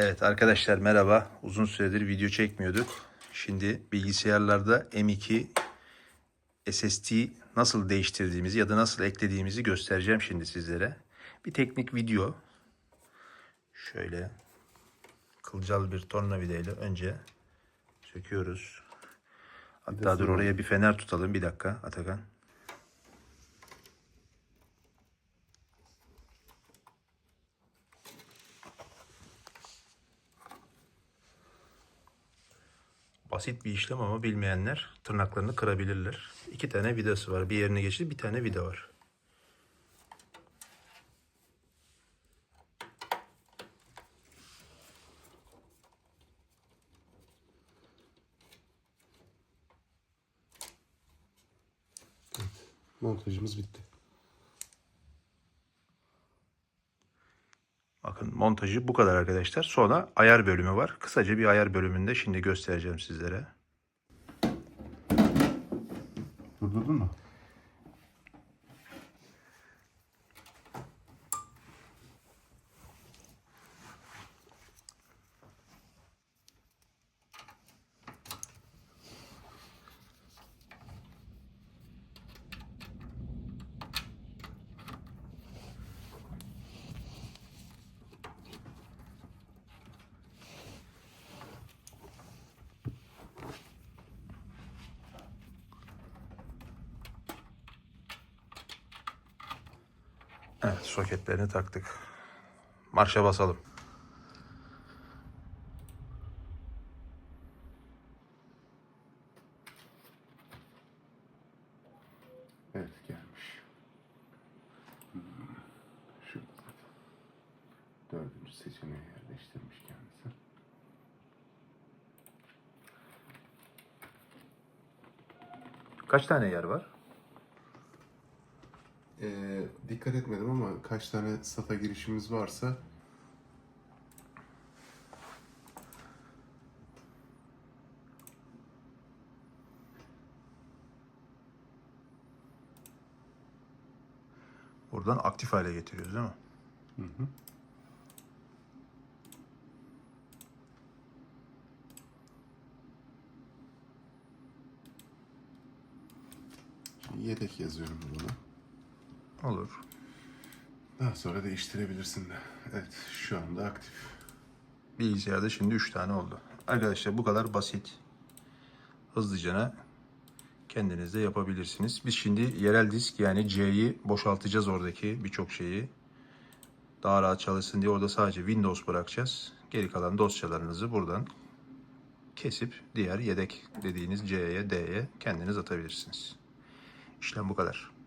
Evet arkadaşlar merhaba. Uzun süredir video çekmiyorduk. Şimdi bilgisayarlarda M2 SSD nasıl değiştirdiğimizi ya da nasıl eklediğimizi göstereceğim şimdi sizlere. Bir teknik video. Şöyle kılcal bir tornavida ile önce söküyoruz. Hatta dur oraya bir fener tutalım bir dakika Atakan. Basit bir işlem ama bilmeyenler tırnaklarını kırabilirler. İki tane vidası var. Bir yerine geçti, bir tane vida var. Montajımız bitti. Bakın montajı bu kadar arkadaşlar. Sonra ayar bölümü var. Kısaca bir ayar bölümünde şimdi göstereceğim sizlere. Durdurdun mu? Evet soketlerini taktık. Marşa basalım. Evet gelmiş. Hmm, Şu dördüncü seçeneği yerleştirmiş kendisi. Kaç tane yer var? Ee, dikkat etmedim ama kaç tane SATA girişimiz varsa Buradan aktif hale getiriyoruz değil mi? Hı hı. Şimdi yedek yazıyorum buna. Olur. Daha sonra değiştirebilirsin de. Evet şu anda aktif. Bilgisayarda şimdi 3 tane oldu. Arkadaşlar bu kadar basit. Hızlıcana kendiniz de yapabilirsiniz. Biz şimdi yerel disk yani C'yi boşaltacağız oradaki birçok şeyi. Daha rahat çalışsın diye orada sadece Windows bırakacağız. Geri kalan dosyalarınızı buradan kesip diğer yedek dediğiniz C'ye, D'ye kendiniz atabilirsiniz. İşlem bu kadar.